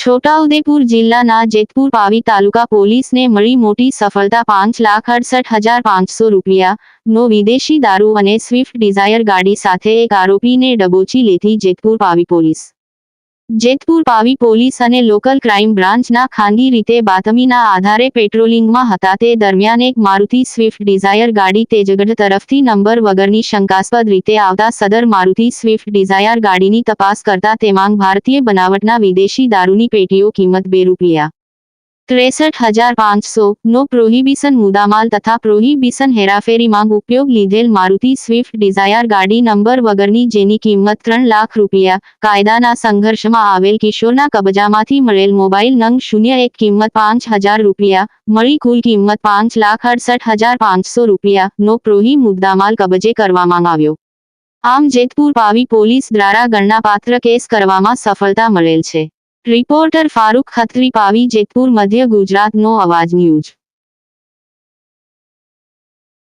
છોટાઉદેપુર જિલ્લાના જેતપુર પાવી તાલુકા પોલીસને મળી મોટી સફળતા પાંચ લાખ અડસઠ હજાર પાંચસો રૂપિયા નો વિદેશી દારૂ અને સ્વિફ્ટ ડિઝાયર ગાડી સાથે એક આરોપીને ડબોચી લેતી જેતપુર પાવી પોલીસ. જેતપુર પાવી પોલીસ અને લોકલ ક્રાઇમ બ્રાન્ચના ખાનગી રીતે બાતમીના આધારે પેટ્રોલિંગમાં હતા. તે દરમિયાન એક મારુતિ સ્વિફ્ટ ડિઝાયર ગાડી તેજગઢ તરફથી નંબર વગરની શંકાસ્પદ રીતે આવતા સદર મારુતિ સ્વિફ્ટ ડિઝાયર ગાડીની તપાસ કરતા તેમાં ભારતીય બનાવટના વિદેશી દારૂની પેટીઓ કિંમત બે રૂપિયા. ત્રેસઠ હજાર પાંચસો નો પ્રોહિબિશન મુદ્દામાલ તથા પ્રોહિબિશન હેરાફેરીમાં ઉપયોગ લીધેલ મારુતિ સ્વિફ્ટ ડિઝાયર ગાડી નંબર વગરની જેની કિંમત ત્રણ લાખ રૂપિયા કાયદાના સંઘર્ષમાં આવેલ કિશોરના કબજામાંથી મળેલ મોબાઈલ નંગ શૂન્ય એક કિંમત પાંચ હજાર રૂપિયા, મળી કુલ કિંમત પાંચ લાખ અડસઠ હજાર પાંચસો રૂપિયા નો પ્રોહી મુદ્દામાલ કબજે કરવામાં આવ્યો. આમ જેતપુર પાવી પોલીસ દ્વારા ગણનાપાત્ર કેસ કરવામાં સફળતા મળેલ છે. રિપોર્ટર ફારૂક ખત્રી પાવી જેતપુર મધ્ય ગુજરાતનો અવાજ ન્યૂઝ.